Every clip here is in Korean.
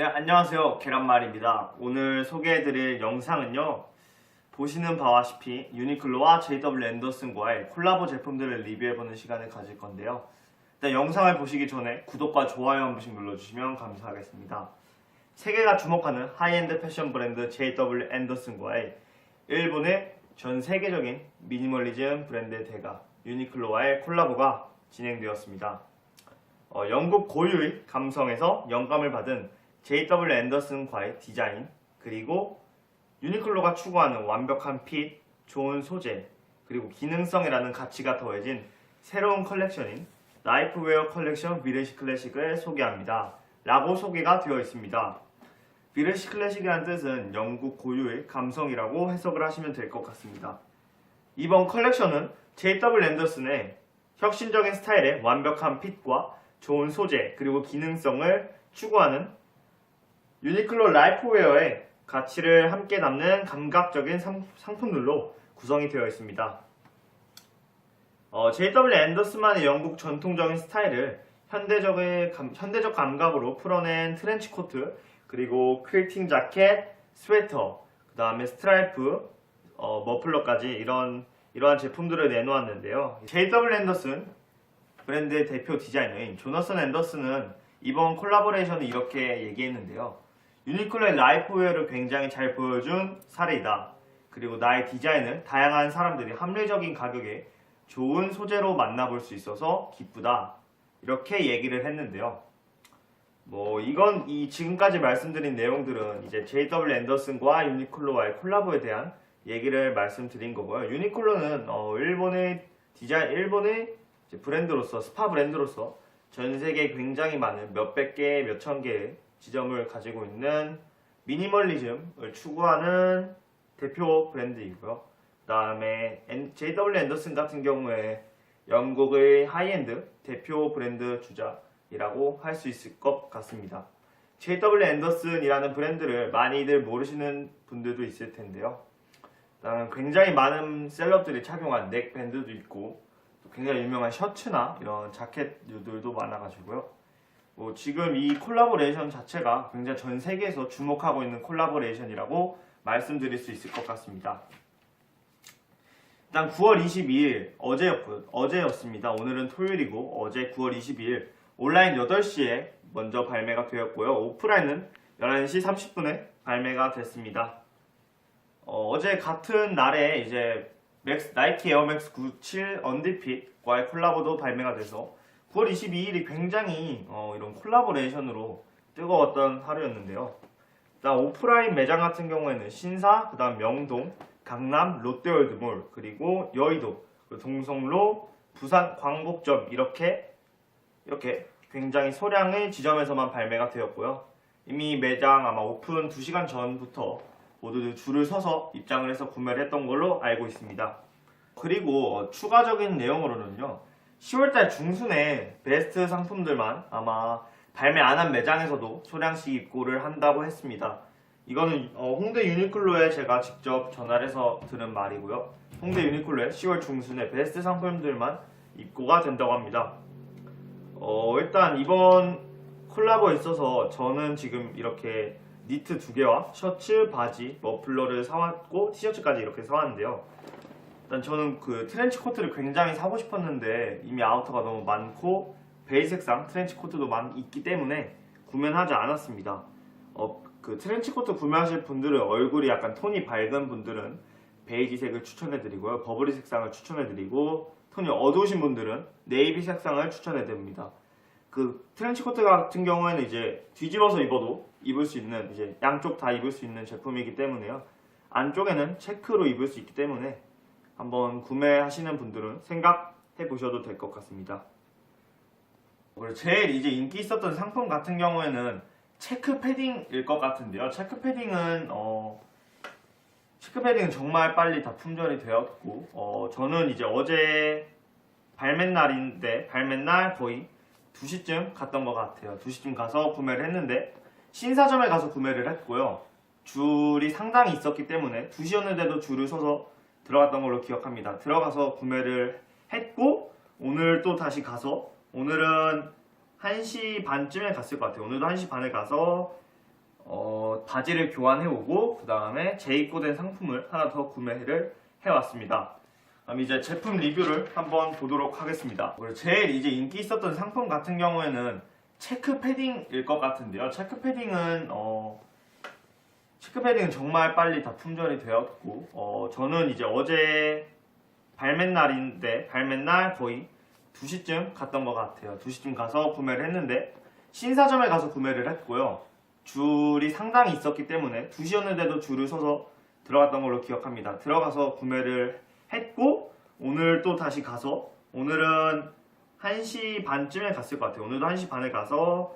네, 안녕하세요. 계란말입니다. 오늘 소개해드릴 영상은요. 보시는 바와시피 유니클로와 JW 앤더슨과의 콜라보 제품들을 리뷰해보는 시간을 가질 건데요. 일단 영상을 보시기 전에 구독과 좋아요 한 번씩 눌러주시면 감사하겠습니다. 세계가 주목하는 하이엔드 패션 브랜드 JW 앤더슨과의 일본의 전 세계적인 미니멀리즘 브랜드 대가 유니클로와의 콜라보가 진행되었습니다. 어, 영국 고유의 감성에서 영감을 받은 JW 앤더슨과의 디자인 그리고 유니클로가 추구하는 완벽한 핏, 좋은 소재 그리고 기능성이라는 가치가 더해진 새로운 컬렉션인 라이프웨어 컬렉션 비르시 클래식을 소개합니다. 라고 소개가 되어 있습니다. 비르시 클래식이라는 뜻은 영국 고유의 감성이라고 해석을 하시면 될 것 같습니다. 이번 컬렉션은 JW 앤더슨의 혁신적인 스타일의 완벽한 핏과 좋은 소재 그리고 기능성을 추구하는 유니클로 라이프웨어의 가치를 함께 담는 감각적인 상, 상품들로 구성이 되어 있습니다. 어, JW 앤더슨만의 영국 전통적인 스타일을 현대적의 감- 현대적 감각으로 풀어낸 트렌치 코트 그리고 퀼팅 자켓, 스웨터, 그 다음에 스트라이프, 어, 머플러까지 이런 이러한 제품들을 내놓았는데요. JW 앤더슨 브랜드의 대표 디자이너인 조너선 앤더슨은 이번 콜라보레이션을 이렇게 얘기했는데요. 유니클로의 라이프웨어를 굉장히 잘 보여준 사례이다. 그리고 나의 디자인을 다양한 사람들이 합리적인 가격에 좋은 소재로 만나볼 수 있어서 기쁘다. 이렇게 얘기를 했는데요. 뭐 이건 이 지금까지 말씀드린 내용들은 이제 JW 앤더슨과 유니클로와의 콜라보에 대한 얘기를 말씀드린 거고요. 유니클로는 어, 일본의 디자인 일본의 브랜드로서 스파 브랜드로서 전 세계에 굉장히 많은 몇백 개, 몇천 개의 지점을 가지고 있는 미니멀리즘을 추구하는 대표 브랜드이고요. 그 다음에 엔- JW 앤더슨 같은 경우에 영국의 하이엔드 대표 브랜드 주자이라고 할 수 있을 것 같습니다. JW 앤더슨이라는 브랜드를 많이들 모르시는 분들도 있을 텐데요. 굉장히 많은 셀럽들이 착용한 넥 밴드도 있고 또 굉장히 유명한 셔츠나 이런 자켓들도 많아가지고요. 뭐 지금 이 콜라보레이션 자체가 굉장히 전 세계에서 주목하고 있는 콜라보레이션이라고 말씀드릴 수 있을 것 같습니다. 일단 9월 22일 어제였고 어제였습니다. 오늘은 토요일이고 어제 9월 22일 온라인 8시에 먼저 발매가 되었고요. 오프라인은 11시 30분에 발매가 됐습니다. 어, 제 같은 날에 이제 맥스, 나이키 에어맥스 97 언디핏과의 콜라보도 발매가 돼서 9월 22일이 굉장히 어, 이런 콜라보레이션으로 뜨거웠던 하루였는데요. 일단 오프라인 매장 같은 경우에는 신사, 그 다음 명동, 강남, 롯데월드몰, 그리고 여의도, 동성로, 부산 광복점 이렇게 이렇게 굉장히 소량의 지점에서만 발매가 되었고요. 이미 매장 아마 오픈 2시간 전부터 모두 줄을 서서 입장을 해서 구매를 했던 걸로 알고 있습니다. 그리고 어, 추가적인 내용으로는요. 10월달 중순에 베스트 상품들만 아마 발매 안 한 매장에서도 소량씩 입고를 한다고 했습니다. 이거는 어, 홍대 유니클로에 제가 직접 전화를 해서 들은 말이고요. 홍대 유니클로에 10월 중순에 베스트 상품들만 입고가 된다고 합니다. 어, 일단 이번 콜라보에 있어서 저는 지금 이렇게 니트 두 개와 셔츠, 바지, 머플러를 사왔고 티셔츠까지 이렇게 사왔는데요. 일단 저는 그 트렌치 코트를 굉장히 사고 싶었는데 이미 아우터가 너무 많고 베이 색상 트렌치 코트도 많이 있기 때문에 구매는 하지 않았습니다. 어, 그 트렌치 코트 구매하실 분들은 얼굴이 약간 톤이 밝은 분들은 베이지색을 추천해드리고요. 버블리 색상을 추천해드리고 톤이 어두우신 분들은 네이비 색상을 추천해드립니다. 그 트렌치 코트 같은 경우에는 이제 뒤집어서 입어도 입을 수 있는 이제 양쪽 다 입을 수 있는 제품이기 때문에요. 안쪽에는 체크로 입을 수 있기 때문에 한번 구매하시는 분들은 생각해 보셔도 될 것 같습니다. 그리고 제일 이제 인기 있었던 상품 같은 경우에는 체크 패딩일 것 같은데요. 체크 패딩은 어 체크 패딩은 정말 빨리 다 품절이 되었고 어 저는 이제 어제 발매 날인데 발매 날 거의 2시쯤 갔던 것 같아요. 2시쯤 가서 구매를 했는데 신사점에 가서 구매를 했고요. 줄이 상당히 있었기 때문에 2시였는데도 줄을 서서 들어갔던 걸로 기억합니다. 들어가서 구매를 했고 오늘 또 다시 가서 오늘은 1시 반쯤에 갔을 것 같아요. 오늘도 1시 반에 가서 어, 바지를 교환해오고 그 다음에 재입고된 상품을 하나 더 구매를 해왔습니다. 그럼 이제 제품 리뷰를 한번 보도록 하겠습니다. 제일 이제 인기 있었던 상품 같은 경우에는 체크 패딩일 것 같은데요. 체크 패딩은 어, 체크 패딩은 정말 빨리 다 품절이 되었고 어, 저는 이제 어제 발매 날인데 발매 날 거의 2시쯤 갔던 것 같아요. 2시쯤 가서 구매를 했는데 신사점에 가서 구매를 했고요. 줄이 상당히 있었기 때문에 2시였는데도 줄을 서서 들어갔던 걸로 기억합니다. 들어가서 구매를 했고 오늘 또 다시 가서 오늘은 1시 반쯤에 갔을 것 같아요. 오늘도 1시 반에 가서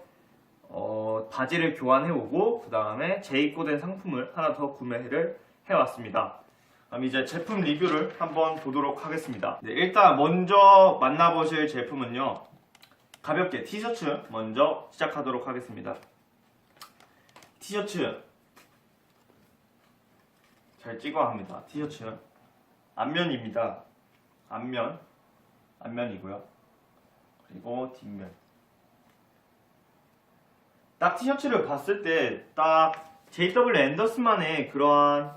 어, 바지를 교환해오고 그 다음에 재입고된 상품을 하나 더 구매를 해왔습니다. 그럼 이제 제품 리뷰를 한번 보도록 하겠습니다. 네, 일단 먼저 만나보실 제품은요. 가볍게 티셔츠 먼저 시작하도록 하겠습니다. 티셔츠 잘 찍어야 합니다. 티셔츠 앞면입니다. 앞면 앞면이고요. 그리고 뒷면. 딱 티셔츠를 봤을 때 딱 JW 앤더슨만의 그러한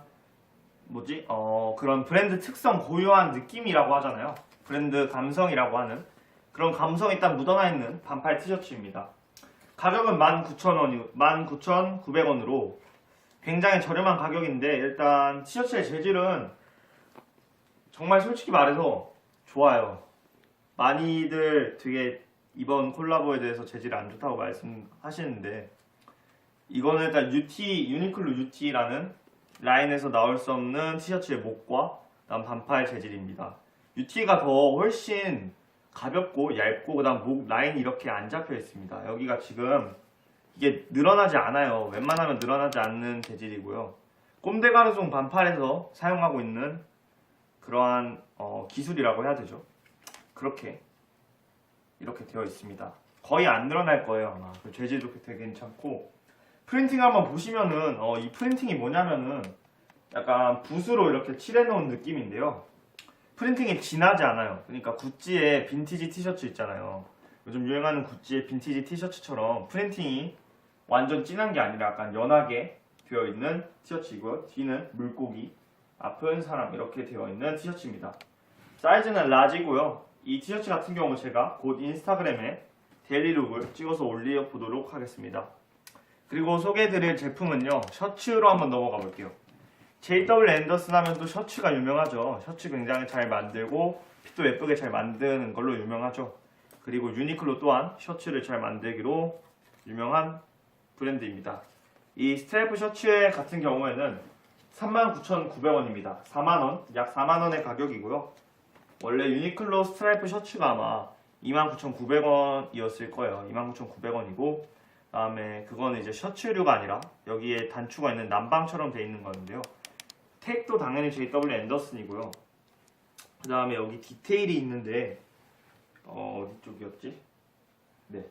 뭐지? 어 그런 브랜드 특성 고유한 느낌이라고 하잖아요. 브랜드 감성이라고 하는 그런 감성이 딱 묻어나 있는 반팔 티셔츠입니다. 가격은 19,000원이 19,900원으로 굉장히 저렴한 가격인데 일단 티셔츠의 재질은 정말 솔직히 말해서 좋아요. 많이들 되게 이번 콜라보에 대해서 재질이 안 좋다고 말씀하시는데 이거는 일단 UT 유니클로 UT라는 라인에서 나올 수 없는 티셔츠의 목과 그다음 반팔 재질입니다. UT가 더 훨씬 가볍고 얇고 그다음 목 라인이 이렇게 안 잡혀 있습니다. 여기가 지금 이게 늘어나지 않아요. 웬만하면 늘어나지 않는 재질이고요. 꼼데 가르송 반팔에서 사용하고 있는 그러한 어, 기술이라고 해야 되죠. 그렇게 이렇게 되어 있습니다. 거의 안 늘어날 거예요 아마. 그 재질도 되게 괜찮고 프린팅 한번 보시면은 어, 이 프린팅이 뭐냐면은 약간 붓으로 이렇게 칠해놓은 느낌인데요. 프린팅이 진하지 않아요. 그러니까 구찌의 빈티지 티셔츠 있잖아요. 요즘 유행하는 구찌의 빈티지 티셔츠처럼 프린팅이 완전 진한 게 아니라 약간 연하게 되어 있는 티셔츠이고요. 뒤는 물고기, 앞은 사람 이렇게 되어 있는 티셔츠입니다. 사이즈는 라지고요. 이 티셔츠 같은 경우 제가 곧 인스타그램에 데일리룩을 찍어서 올려보도록 하겠습니다. 그리고 소개해드릴 제품은요. 셔츠로 한번 넘어가 볼게요. JW 앤더슨 하면 또 셔츠가 유명하죠. 셔츠 굉장히 잘 만들고 핏도 예쁘게 잘 만드는 걸로 유명하죠. 그리고 유니클로 또한 셔츠를 잘 만들기로 유명한 브랜드입니다. 이 스트라이프 셔츠 같은 경우에는 39,900원입니다. 4만원, 약 4만원의 가격이고요. 원래 유니클로 스트라이프 셔츠가 아마 29,900원이었을 거예요. 29,900원이고 그다음에 그거는 이제 셔츠류가 아니라 여기에 단추가 있는 남방처럼 돼 있는 건데요. 택도 당연히 JW 앤더슨이고요. 그 다음에 여기 디테일이 있는데 어, 어디 쪽이었지? 네,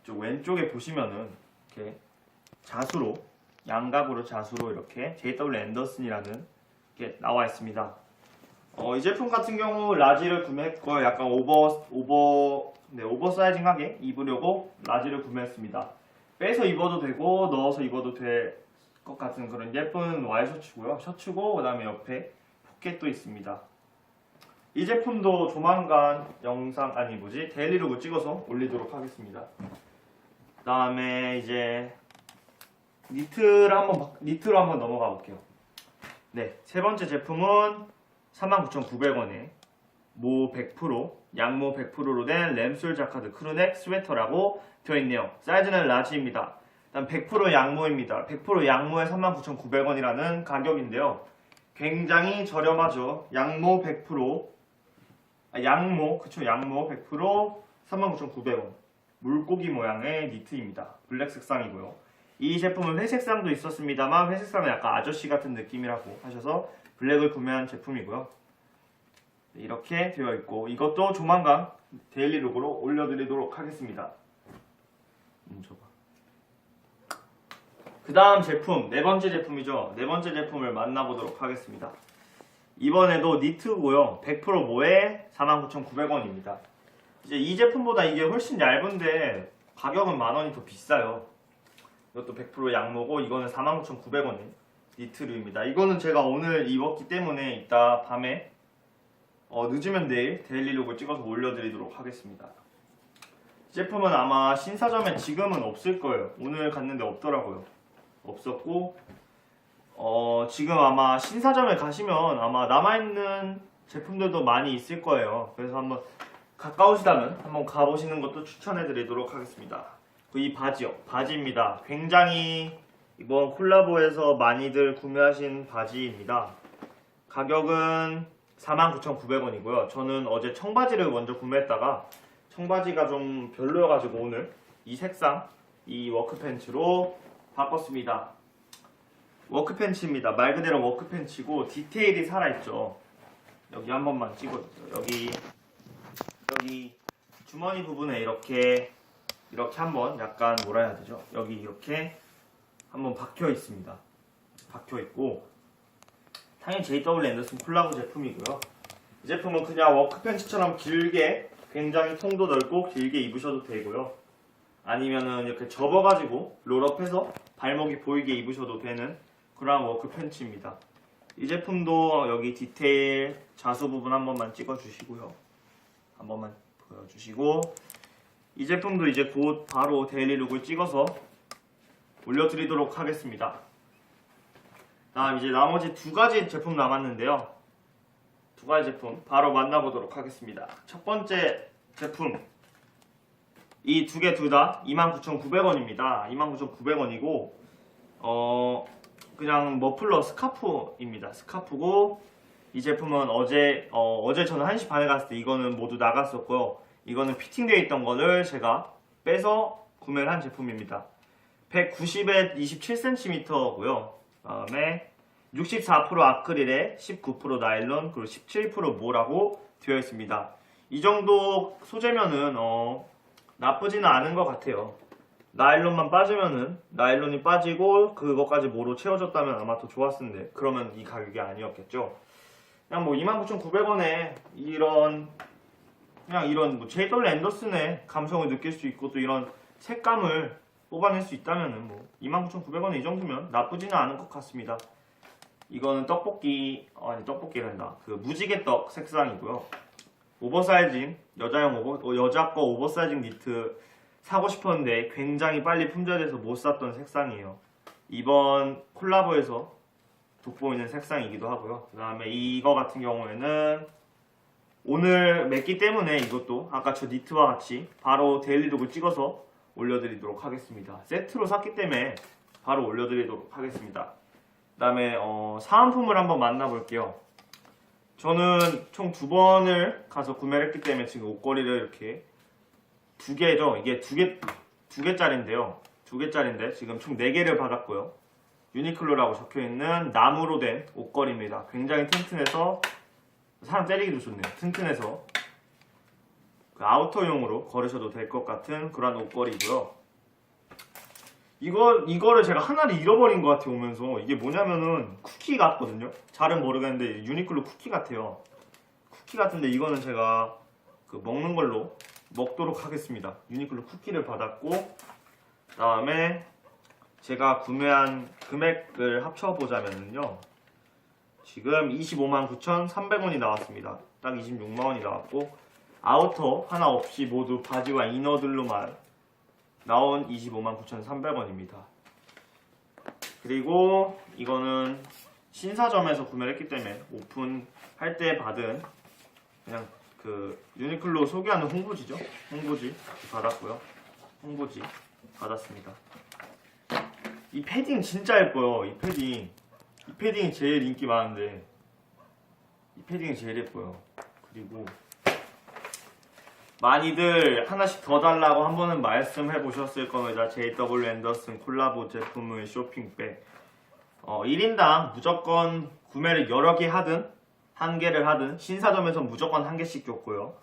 이쪽 왼쪽에 보시면은 이렇게 자수로 양각으로 자수로 이렇게 JW 앤더슨이라는 게 나와 있습니다. 어, 이 제품 같은 경우 라지를 구매했고 약간 오버 오버 네 오버사이징하게 입으려고 라지를 구매했습니다. 빼서 입어도 되고 넣어서 입어도 될 것 같은 그런 예쁜 와이 셔츠고요. 셔츠고 그다음에 옆에 포켓도 있습니다. 이 제품도 조만간 영상 아니 뭐지 데일리룩을 찍어서 올리도록 하겠습니다. 그다음에 이제 니트를 한번 바- 니트로 한번 넘어가 볼게요. 네, 세 번째 제품은 39,900원에 모 100%, 양모 100%로 된 램솔 자카드 크루넥 스웨터라고 되어 있네요. 사이즈는 라지입니다. 일단 100% 양모입니다. 100% 양모에 39,900원이라는 가격인데요. 굉장히 저렴하죠. 양모 100%, 아, 양모, 그쵸, 양모 100% 39,900원. 물고기 모양의 니트입니다. 블랙 색상이고요. 이 제품은 회색상도 있었습니다만 회색상은 약간 아저씨 같은 느낌이라고 하셔서 블랙을 구매한 제품이고요. 네, 이렇게 되어 있고 이것도 조만간 데일리룩으로 올려드리도록 하겠습니다. 음. 그 다음 제품 네 번째 제품이죠. 네 번째 제품을 만나보도록 하겠습니다. 이번에도 니트고요. 100% 모에 49,900원입니다. 이제 이 제품보다 이게 훨씬 얇은데 가격은 만 원이 더 비싸요. 이것도 100% 양모고 이거는 49,900원인 니트류입니다. 이거는 제가 오늘 입었기 때문에 이따 밤에 어, 늦으면 내일 데일리룩을 찍어서 올려드리도록 하겠습니다. 이 제품은 아마 신사점에 지금은 없을 거예요. 오늘 갔는데 없더라고요. 없었고 어, 지금 아마 신사점에 가시면 아마 남아있는 제품들도 많이 있을 거예요. 그래서 한번 가까우시다면 한번 가보시는 것도 추천해 드리도록 하겠습니다. 그이 바지요. 바지입니다. 굉장히 이번 콜라보에서 많이들 구매하신 바지입니다. 가격은 49,900원이고요. 저는 어제 청바지를 먼저 구매했다가 청바지가 좀 별로여가지고 오늘 이 색상, 이 워크팬츠로 바꿨습니다. 워크팬츠입니다. 말 그대로 워크팬츠고 디테일이 살아있죠. 여기 한 번만 찍어주세요. 여기 여기 주머니 부분에 이렇게 이렇게 한번 약간 뭐라 해야 되죠? 여기 이렇게 한번 박혀 있습니다. 박혀 있고 당연히 JW 앤더슨 콜라보 제품이고요. 이 제품은 그냥 워크팬츠처럼 길게 굉장히 통도 넓고 길게 입으셔도 되고요. 아니면은 이렇게 접어가지고 롤업해서 발목이 보이게 입으셔도 되는 그런 워크 팬츠입니다. 이 제품도 여기 디테일 자수 부분 한 번만 찍어주시고요. 한 번만 보여주시고 이 제품도 이제 곧 바로 데일리룩을 찍어서 올려드리도록 하겠습니다. 다음 이제 나머지 두 가지 제품 남았는데요. 두 가지 제품 바로 만나보도록 하겠습니다. 첫 번째 제품 이 두 개 둘 다 29,900원입니다. 29,900원이고 어 그냥 머플러 스카프입니다. 스카프고 이 제품은 어제 어, 어제 저는 1시 반에 갔을 때 이거는 모두 나갔었고요. 이거는 피팅되어 있던 거를 제가 빼서 구매를 한 제품입니다. 190에 27cm고요. 다음에 64% 아크릴에 19% 나일론 그리고 17% 모라고 되어 있습니다. 이 정도 소재면은 어, 나쁘지는 않은 것 같아요. 나일론만 빠지면은 나일론이 빠지고 그것까지 모로 채워졌다면 아마 더 좋았을 텐데 그러면 이 가격이 아니었겠죠. 그냥 뭐 29,900원에 이런 그냥 이런 뭐 JW 앤더슨의 감성을 느낄 수 있고 또 이런 색감을 뽑아낼 수 있다면은 뭐 29,900원에 이 정도면 나쁘지는 않은 것 같습니다. 이거는 떡볶이 어, 아니 떡볶이란다. 그 무지개 떡 색상이고요. 오버사이징 여자용 오버 어, 여자 거 오버사이징 니트 사고 싶었는데 굉장히 빨리 품절돼서 못 샀던 색상이에요. 이번 콜라보에서 돋보이는 색상이기도 하고요. 그 다음에 이거 같은 경우에는 오늘 맸기 때문에 이것도 아까 저 니트와 같이 바로 데일리룩을 찍어서 올려드리도록 하겠습니다. 세트로 샀기 때문에 바로 올려드리도록 하겠습니다. 그 다음에 어, 사은품을 한번 만나볼게요. 저는 총 두 번을 가서 구매를 했기 때문에 지금 옷걸이를 이렇게 두 개죠. 이게 두 개, 두 개짜리인데요. 두 개짜리인데 지금 총 네 개를 받았고요. 유니클로라고 적혀 있는 나무로 된 옷걸이입니다. 굉장히 튼튼해서 사람 때리기도 좋네요. 튼튼해서 그 아우터용으로 걸으셔도 될 것 같은 그런 옷걸이고요. 이거 이거를 제가 하나를 잃어버린 것 같아요 오면서 이게 뭐냐면은 쿠키 같거든요. 잘은 모르겠는데 유니클로 쿠키 같아요. 쿠키 같은데 이거는 제가 그 먹는 걸로 먹도록 하겠습니다. 유니클로 쿠키를 받았고 그 다음에 제가 구매한 금액을 합쳐보자면요. 지금 25만 9,300원이 나왔습니다. 딱 26만 원이 나왔고 아우터 하나 없이 모두 바지와 이너들로만 나온 25만 9,300원입니다. 그리고 이거는 신사점에서 구매를 했기 때문에 오픈할 때 받은 그냥 그 유니클로 소개하는 홍보지죠. 홍보지 받았고요. 홍보지 받았습니다. 이 패딩 진짜 예뻐요. 이 패딩. 이 패딩이 제일 인기 많은데 이 패딩이 제일 예뻐요. 그리고 많이들 하나씩 더 달라고 한 번은 말씀해 보셨을 겁니다. JW 앤더슨 콜라보 제품의 쇼핑백. 어, 1인당 무조건 구매를 여러 개 하든 한 개를 하든 신사점에서 무조건 한 개씩 줬고요.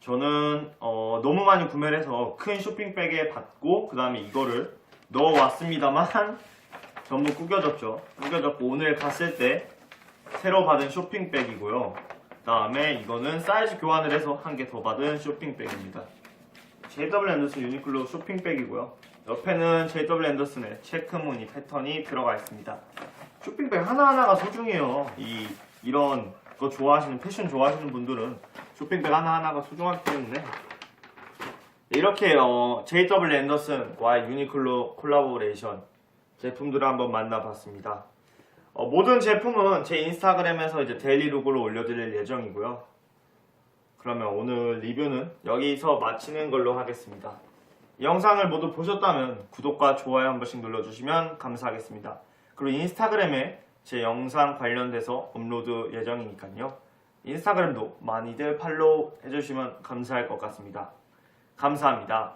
저는 어, 너무 많이 구매를 해서 큰 쇼핑백에 받고 그 다음에 이거를 넣어왔습니다만 전부 구겨졌죠. 구겨졌고 오늘 갔을 때 새로 받은 쇼핑백이고요. 그다음에 이거는 사이즈 교환을 해서 한 개 더 받은 쇼핑백입니다. JW 앤더슨 유니클로 쇼핑백이고요. 옆에는 JW 앤더슨의 체크 무늬 패턴이 들어가 있습니다. 쇼핑백 하나하나가 소중해요. 이 이런 거 좋아하시는 패션 좋아하시는 분들은 쇼핑백 하나하나가 소중하기 때문에 이렇게 어, JW 앤더슨과 유니클로 콜라보레이션 제품들을 한번 만나봤습니다. 어, 모든 제품은 제 인스타그램에서 이제 데일리 룩으로 올려드릴 예정이고요. 그러면 오늘 리뷰는 여기서 마치는 걸로 하겠습니다. 이 영상을 모두 보셨다면 구독과 좋아요 한 번씩 눌러주시면 감사하겠습니다. 그리고 인스타그램에 제 영상 관련돼서 업로드 예정이니까요. 인스타그램도 많이들 팔로우 해주시면 감사할 것 같습니다. 감사합니다.